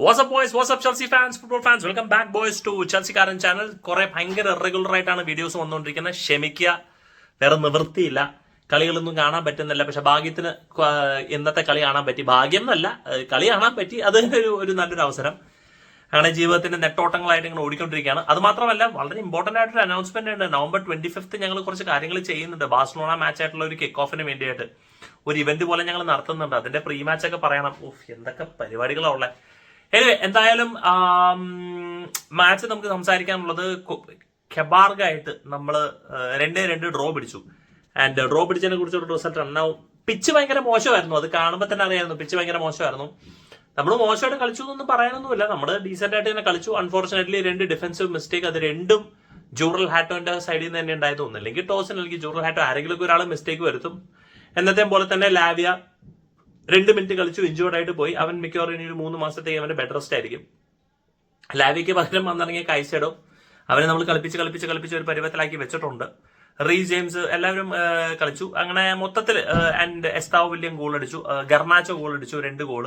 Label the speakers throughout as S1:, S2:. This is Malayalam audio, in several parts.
S1: What's up boys what's up Chelsea fans football fans welcome back boys to ചെൽസിക്കാരൻ channel കുറെ ഭയങ്കര ഇറഗുലർ ആയിട്ടാണ് വീഡിയോസ് വന്നുകൊണ്ടിരിക്കുന്നത്. ക്ഷമിക്കുക. വേറെ നിവൃത്തിയില്ല. കളികളൊന്നും കാണാൻ പറ്റുന്നില്ല. പക്ഷെ ഭാഗ്യത്തിന് ഇന്നത്തെ കളി കാണാൻ പറ്റി. ഭാഗ്യം എന്നല്ല കളി കാണാൻ പറ്റി. അത് ഒരു ഒരു നല്ലൊരു അവസരം. അങ്ങനെ ജീവിതത്തിന്റെ നെട്ടോട്ടങ്ങളായിട്ട് ഇങ്ങനെ ഓടിക്കൊണ്ടിരിക്കുകയാണ്. അത് മാത്രമല്ല വളരെ ഇമ്പോർട്ടന്റ് ആയിട്ടൊരു അനൗൺസ്മെന്റ് ഉണ്ട്. നവംബർ ട്വന്റി ഫിഫ്ത്ത് ഞങ്ങൾ കുറച്ച് കാര്യങ്ങൾ ചെയ്യുന്നുണ്ട്. ബാഴ്സലോണ മാച്ച് ആയിട്ടുള്ള ഒരു കിക്ക് ഓഫിന് വേണ്ടിയിട്ട് ഒരു ഇവന്റ് പോലെ ഞങ്ങൾ നടത്തുന്നുണ്ട്. അതിന്റെ പ്രീ മാച്ച് ഒക്കെ പറയണം. ഓഫ് എന്തൊക്കെ പരിപാടികളാണ് ഉള്ളത് എനിവേ എന്തായാലും മാച്ച് നമുക്ക് സംസാരിക്കാനുള്ളത് ഖബാർഗായിട്ട് നമ്മൾ രണ്ടേ രണ്ട് ഡ്രോ പിടിച്ചു. ആൻഡ് ഡ്രോ പിടിച്ചതിനെ കുറിച്ചൊരു റിസൾട്ട് ഉണ്ടാവും പിച്ച് ഭയങ്കര മോശമായിരുന്നു. അത് കാണുമ്പോൾ തന്നെ അറിയായിരുന്നു പിച്ച് ഭയങ്കര മോശമായിരുന്നു. നമ്മൾ മോശമായിട്ട് കളിച്ചു എന്നൊന്നും പറയാനൊന്നുമില്ല. നമ്മൾ ഡീസെന്റ് ആയിട്ട് തന്നെ കളിച്ചു. അൺഫോർച്ചുനേറ്റ്ലി രണ്ട് ഡിഫൻസീവ് മിസ്റ്റേക്ക് അത് രണ്ടും ജൂറൽ ഹാറ്റോന്റെ സൈഡിൽ നിന്ന് തന്നെ ഉണ്ടായത് തോന്നുന്നു. അല്ലെങ്കിൽ ടോസിന് അല്ലെങ്കിൽ ജൂറൽ ഹാറ്റോ ആരെങ്കിലും ഒരാൾ മിസ്റ്റേക്ക് വരുത്തും. എന്നത്തെ പോലെ തന്നെ ലാവിയ രണ്ട് മിനിറ്റ് കളിച്ചു ഇഞ്ചുവേർഡ് ആയിട്ട് പോയി. അവൻ മിക്കവാറും ഇനി ഒരു മൂന്ന് മാസത്തേക്ക് അവന്റെ ബെഡ് റെസ്റ്റ് ആയിരിക്കും. ലാവിക്ക് പകരം വന്നിറങ്ങിയ കൈസേഡോ അവനെ നമ്മൾ കളിപ്പിച്ച് കളിപ്പിച്ച് കളിപ്പിച്ച് ഒരു പരുവത്തിലാക്കി വെച്ചിട്ടുണ്ട്. റീ ജെയിംസ് എല്ലാവരും കളിച്ചു. അങ്ങനെ മൊത്തത്തിൽ ആൻഡ് എസ്താവ് വില്യം ഗോൾ അടിച്ചു. ഗർണാച്ച ഗോൾ അടിച്ചു രണ്ട് ഗോൾ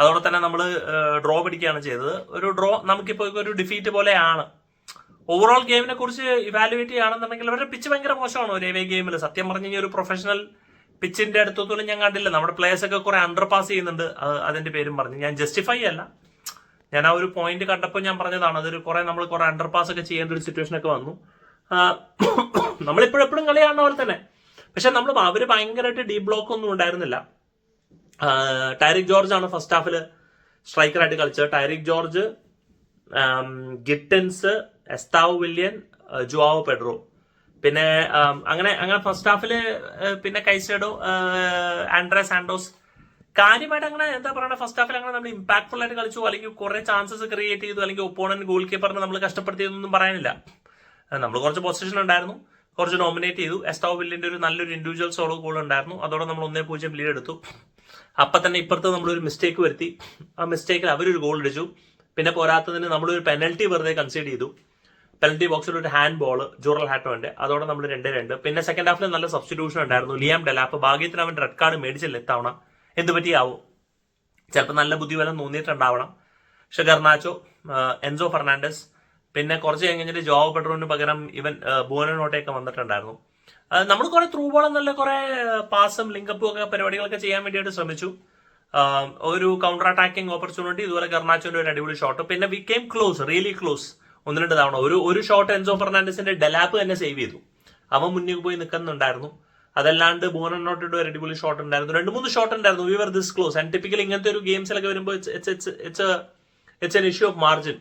S1: അതോടെ തന്നെ നമ്മൾ ഡ്രോ പിടിക്കുകയാണ് ചെയ്തത്. ഒരു ഡ്രോ നമുക്കിപ്പോൾ ഒരു ഡിഫീറ്റ് പോലെയാണ്. ഓവറോൾ ഗെയിമിനെ കുറിച്ച് ഇവാലുവേറ്റ് ചെയ്യുകയാണെന്നുണ്ടെങ്കിൽ അവരുടെ പിച്ച് ഭയങ്കര മോശമാണ് ഒരു ഗെയിമിൽ സത്യം പറഞ്ഞു കഴിഞ്ഞാൽ ഒരു പ്രൊഫഷണൽ പിച്ചിന്റെ അടുത്തൊന്നും ഞാൻ കണ്ടില്ല. നമ്മുടെ പ്ലേയേഴ്സ് ഒക്കെ കുറെ അണ്ടർ പാസ് ചെയ്യുന്നുണ്ട്. അത് അതിന്റെ പേരും പറഞ്ഞു. ഞാൻ ജസ്റ്റിഫൈ അല്ല. ഞാൻ ആ ഒരു പോയിന്റ് കണ്ടപ്പോൾ ഞാൻ പറഞ്ഞതാണ്. അതൊരു കുറെ നമ്മൾ കുറെ അണ്ടർ പാസ് ഒക്കെ ചെയ്യേണ്ട ഒരു സിറ്റുവേഷൻ ഒക്കെ വന്നു. നമ്മളിപ്പോഴെപ്പോഴും കളി കാണുന്ന പോലെ തന്നെ. പക്ഷെ നമ്മൾ അവർ ഭയങ്കരമായിട്ട് ഡീ ബ്ലോക്ക് ഒന്നും ഉണ്ടായിരുന്നില്ല. ടൈറിക് ജോർജ് ആണ് ഫസ്റ്റ് ഹാഫിൽ സ്ട്രൈക്കറായിട്ട് കളിച്ചത്. Tyrique George Gittens Estevao Willian Joao Pedro. പിന്നെ അങ്ങനെ അങ്ങനെ ഫസ്റ്റ് ഹാഫിൽ പിന്നെ കൈസേഡോ ആൻഡ്രെ സാൻഡോസ്. കാര്യമായിട്ട് അങ്ങനെ എന്താ പറയുക ഫസ്റ്റ് ഹാഫിൽ അങ്ങനെ നമ്മൾ ഇമ്പാക്ട്ഫുൾ ആയിട്ട് കളിച്ചു അല്ലെങ്കിൽ കുറെ ചാൻസസ് ക്രിയേറ്റ് ചെയ്തു അല്ലെങ്കിൽ ഒപ്പോണന്റ് ഗോൾ കീപ്പറിനെ നമ്മൾ കഷ്ടപ്പെടുത്തിയതൊന്നും പറയാനില്ല. നമ്മൾ കുറച്ച് പൊസിഷൻ ഉണ്ടായിരുന്നു കുറച്ച് നോമിനേറ്റ് ചെയ്തു. എസ്റ്റോ വില്ലിന്റെ ഒരു നല്ലൊരു ഇൻഡിവിജ്വൽ സോളോ ഗോൾ ഉണ്ടായിരുന്നു. അതോടെ നമ്മൾ ഒന്നേ പൂജ്യം ലീഡ് എടുത്തു. അപ്പൊ തന്നെ ഇപ്പുറത്ത് നമ്മളൊരു മിസ്റ്റേക്ക് വരുത്തി. ആ മിസ്റ്റേക്കിൽ അവരൊരു ഗോൾ അടിച്ചു. പിന്നെ പോരാത്തതിന് നമ്മളൊരു പെനൽറ്റി വെറുതെ കൺസീഡ് ചെയ്തു. പെനൽറ്റി ബോക്സിൽ ഒരു ഹാൻഡ് ബോൾ ജൂറൽ ഹാറ്റോ ഉണ്ട്. അതോടെ നമ്മൾ രണ്ട് രണ്ട്. പിന്നെ സെക്കൻഡ് ഹാഫിൽ നല്ല സബ്സ്റ്റിറ്റ്യൂഷൻ ഉണ്ടായിരുന്നു. ലിയാം ഡെലാപ്പ് ഭാഗ്യത്തിന് അവൻ റെഡ് കാർഡ് മേടിച്ചില്ല ഇത്തവണ. എന്ത് പറ്റിയാവും? ചിലപ്പോൾ നല്ല ബുദ്ധിബലം തോന്നിയിട്ടുണ്ടാവണം. പക്ഷെ ഗർണാച്ചോ എൻസോ ഫെർണാണ്ടസ് പിന്നെ കുറച്ച് കഴിഞ്ഞിട്ട് ജോബ് പെട്രോന് പകരം ഇവൻ ബോനോട്ടൊക്കെ വന്നിട്ടുണ്ടായിരുന്നു. നമ്മൾ കുറെ ത്രൂ ബോൾ എന്നല്ല കുറെ പാസും ലിങ്കപ്പും ഒക്കെ പരിപാടികളൊക്കെ ചെയ്യാൻ വേണ്ടിയിട്ട് ശ്രമിച്ചു. ഒരു കൗണ്ടർ അറ്റാക്കിംഗ് ഓപ്പർച്യൂണിറ്റി ഇതുപോലെ കർണാച്ചോന്റെ ഒരു അടിപൊളി ഷോട്ട് പിന്നെ we came close really close ഒന്ന് രണ്ട് തവണ. ഒരു ഒരു ഷോട്ട് എൻസോ ഫെർണാണ്ടസിന്റെ ഡെലാപ്പ് തന്നെ സേവ് ചെയ്തു. അവൻ മുന്നിൽ പോയി നിൽക്കുന്നുണ്ടായിരുന്നു. അതല്ലാണ്ട് ബോനോട്ടിന്റെ ഒരു അടിപൊളി ഷോട്ട് ഉണ്ടായിരുന്നു. രണ്ട് മൂന്ന് ഷോട്ട് ഉണ്ടായിരുന്നു. We were this close and typical ഇങ്ങനത്തെ ഒരു ഗെയിംസിലൊക്കെ വരുമ്പോൾ it's an issue of margin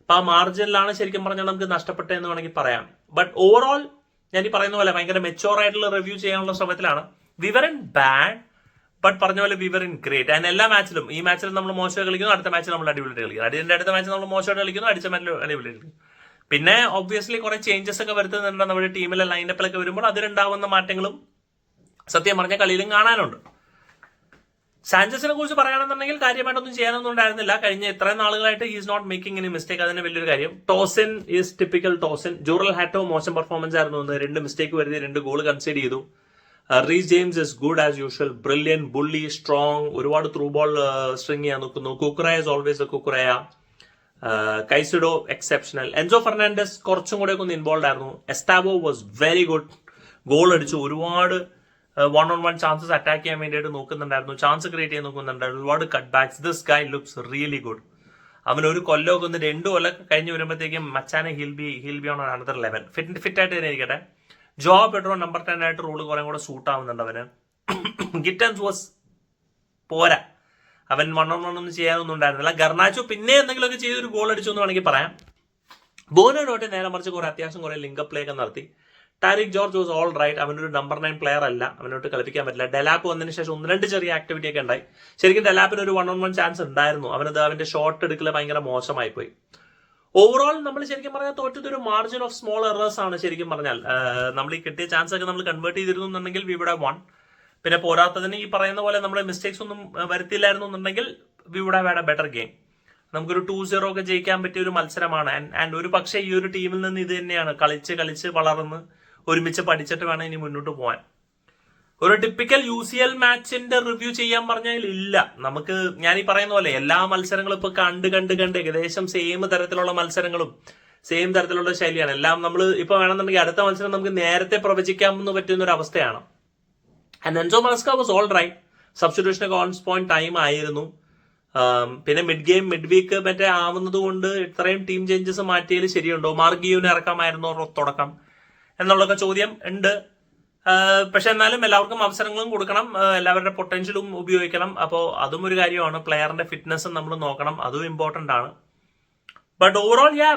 S1: അപ്പൊ ആ മാർജിനിലാണ് ശരിക്കും പറഞ്ഞാൽ നമുക്ക് നഷ്ടപ്പെട്ടതെന്ന് വേണമെങ്കിൽ പറയാം. ബട്ട് ഓവറോൾ ഞാൻ ഈ പറയുന്ന പോലെ ഭയങ്കര മെച്ചോർ ആയിട്ടുള്ള റിവ്യൂ ചെയ്യാനുള്ള ശ്രമത്തിലാണ്. വിവർ ഇൻ ബാഡ് ബട്ട് പറഞ്ഞ പോലെ വിവർ ഇൻ ഗ്രേറ്റ് ആൻഡ് എല്ലാ മാച്ചിലും ഈ മാച്ചിൽ നമ്മൾ മോശമായി കളിക്കുന്നു അടുത്ത മാച്ചിൽ നമ്മൾ അടിപൊളിയായിട്ട് കളിക്കുന്നു. അടിയുടെ അടുത്ത മാച്ചിൽ നമ്മൾ മോശമായിട്ട് കളിക്കുന്നു അടിച്ച മാച്ചിൽ അടിപൊളിയായിട്ട് കളിക്കുന്നു. പിന്നെ ഒബ്വിയസ്ലി കുറെ ചേഞ്ചസ് ഒക്കെ വരുത്തുന്നുണ്ട് നമ്മുടെ ടീമിലെ ലൈനപ്പിലൊക്കെ വരുമ്പോൾ അതിലുണ്ടാവുന്ന മാറ്റങ്ങളും സത്യം പറഞ്ഞ കളിയിലും കാണാനുണ്ട്. സാഞ്ചസിനെ കുറിച്ച് പറയുകയാണെന്നുണ്ടെങ്കിൽ കാര്യമായിട്ടൊന്നും ചെയ്യാനൊന്നും ഉണ്ടായിരുന്നില്ല. കഴിഞ്ഞ ഇത്രയും നാളുകളായിട്ട് is not making any mistake അതിന് വലിയൊരു കാര്യം. Tosin is typical Tosin Jorrel Hato മോശം പെർഫോമൻസ് ആയിരുന്നു രണ്ട് മിസ്റ്റേക്ക് വരുത്തി രണ്ട് ഗോൾ കൺസിഡർ ചെയ്തു. Reece James is good as usual brilliant bully strong ഒരുപാട് ത്രൂ ബോൾ സ്ട്രിങ് ചെയ്യാൻ നോക്കുന്നു. Cucurella is always a Cucurella Caicedo exceptional Enzo Fernandez കുറച്ചും കൂടെ ഒന്ന് ഇൻവോൾവ് ആയിരുന്നു. Estevao was very good goal അടിച്ചു. ഒരുപാട് one on one chances attack ചെയ്യാൻ വേണ്ടിയിട്ട് നോക്കുന്നുണ്ടായിരുന്നു. ചാൻസ് ക്രിയേറ്റ് ചെയ്യാൻ നോക്കുന്നുണ്ടായിരുന്നു. ഒരുപാട് cut backs this guy looks really good അവൻ ഒരു കൊല്ലമൊക്കെ ഒന്ന് രണ്ടു കൊല്ലമൊക്കെ കഴിഞ്ഞ് വരുമ്പോഴത്തേക്കും മച്ചാനെ he'll be he'll be on another level fit fit ആയിട്ട് തന്നെ ഇരിക്കട്ടെ. ജോ പെട്രോ നമ്പർ ടെൻ ആയിട്ട് റോൾ കുറേ കൂടെ സൂട്ട് ആവുന്നുണ്ട് അവന്. ഗിറ്റൻസ് വാസ് പോരാ. അവൻ വൺ ഓൺ വൺ ഒന്നും ചെയ്യാനൊന്നും ഉണ്ടായിരുന്നില്ല. ഗർണാച്ചോ പിന്നെ എന്തെങ്കിലുമൊക്കെ ചെയ്തൊരു ഗോൾ അടിച്ചു എന്ന് വേണമെങ്കിൽ പറയാം. ബോനോട്ട് നേരെ മറിച്ച് കുറെ അത്യാവശ്യം കുറെ ലിങ്ക് പ്ലേ ഒക്കെ നടത്തി. Tyrique George was all right അവനൊരു നമ്പർ നയൻ പ്ലെയർ അല്ല. അവനോട്ട് കളിപ്പിക്കാൻ പറ്റില്ല. ഡെലാപ്പ് വന്നതിന് ശേഷം ഒന്ന് രണ്ട് ചെറിയ ആക്ടിവിറ്റി ഒക്കെ ഉണ്ടായി. ശരിക്കും ഡെലാപ്പിന് ഒരു വൺ ഓൺ വൺ ചാൻസ് ഉണ്ടായിരുന്നു. അവനത് അവന്റെ ഷോട്ട് എടുക്കൽ ഭയങ്കര മോശമായി പോയി ഓവറോൾ നമ്മൾ ശരിക്കും പറഞ്ഞാൽ തോറ്റത് ഒരു മാർജിൻ ഓഫ് സ്മോൾ എറേഴ്സ് ആണ് ശരിക്കും പറഞ്ഞാൽ. നമ്മൾ ഈ കിട്ടിയ ചാൻസ് ഒക്കെ നമ്മൾ കൺവേർട്ട് ചെയ്തിരുന്നു എന്നുണ്ടെങ്കിൽ വി വുഡ് വൺ പിന്നെ പോരാത്തതിന് ഈ പറയുന്ന പോലെ നമ്മൾ മിസ്റ്റേക്സ് ഒന്നും വരുത്തിയില്ലായിരുന്നു എന്നുണ്ടെങ്കിൽ we would have a better game നമുക്കൊരു ടു സീറോ ഒക്കെ ജയിക്കാൻ പറ്റിയ ഒരു മത്സരമാണ്. ആൻഡ് ഒരു പക്ഷേ ഈ ഒരു ടീമിൽ നിന്ന് ഇത് തന്നെയാണ്. കളിച്ച് കളിച്ച് വളർന്ന് ഒരുമിച്ച് പഠിച്ചിട്ട് വേണം ഇനി മുന്നോട്ട് പോകാൻ ഒരു ടിപ്പിക്കൽ യു സി എൽ മാച്ചിന്റെ റിവ്യൂ ചെയ്യാൻ പറഞ്ഞാൽ ഇല്ല. നമുക്ക് ഞാൻ ഈ പറയുന്ന പോലെ എല്ലാ മത്സരങ്ങളും ഇപ്പൊ കണ്ട് കണ്ട് കണ്ട് ഏകദേശം സെയിം തരത്തിലുള്ള മത്സരങ്ങളും സെയിം തരത്തിലുള്ള ശൈലിയാണ്. എല്ലാം നമ്മൾ ഇപ്പൊ വേണമെന്നുണ്ടെങ്കിൽ അടുത്ത മത്സരം നമുക്ക് നേരത്തെ പ്രവചിക്കാമെന്ന് പറ്റുന്ന ഒരു അവസ്ഥയാണ്. And Enzo Maresca was all right substitution on point time ആയിരുന്നു. പിന്നെ മിഡ് ഗെയിം മിഡ് വീക്ക് മറ്റേ ആവുന്നത് കൊണ്ട് ഇത്രയും ടീം ചേഞ്ചസ് മാറ്റിയതിൽ ശരിയുണ്ടോ? മാർഗിയുവിനെ ഇറക്കാമായിരുന്നോ? തുടക്കം. എന്നുള്ളൊക്കെ ചോദ്യം ഉണ്ട്. പക്ഷെ എന്നാലും എല്ലാവർക്കും അവസരങ്ങളും കൊടുക്കണം. എല്ലാവരുടെ പൊട്ടൻഷ്യലും ഉപയോഗിക്കണം. അപ്പോൾ അതും ഒരു കാര്യമാണ്. പ്ലെയറിന്റെ ഫിറ്റ്നസ്സും നമ്മൾ നോക്കണം. അതും ഇമ്പോർട്ടന്റ് ആണ്. But overall yeah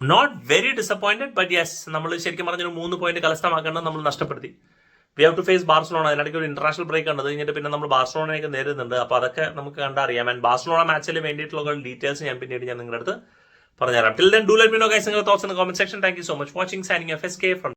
S1: not very disappointed but yes നമ്മൾ ശരിക്കും പറഞ്ഞൊരു മൂന്ന് പോയിന്റ് കലസ്ഥമാക്കേണ്ടത് നമ്മൾ നഷ്ടപ്പെടുത്തി. We have to face Barcelona. അതിനിടയ്ക്ക് ഒരു ഇന്റർനാഷണൽ ബ്രേക്ക് ഉണ്ട് കഴിഞ്ഞിട്ട് പിന്നെ നമ്മൾ ബാർസലോണയൊക്കെ നേരിടുന്നുണ്ട്. അപ്പോൾ അതൊക്കെ നമുക്ക് കണ്ടറിയാം ആൻഡ് ബാർസലോണ മാച്ചിൽ വേണ്ടിയിട്ടുള്ള ഡീറ്റെയിൽസ് ഞാൻ പിന്നീട് ഞാൻ നിങ്ങളുടെ അടുത്ത് പറഞ്ഞുതരാം. Till then do let me know guys നിങ്ങളുടെ thoughts in comment section thank you so much watching സാനിങ് F S K from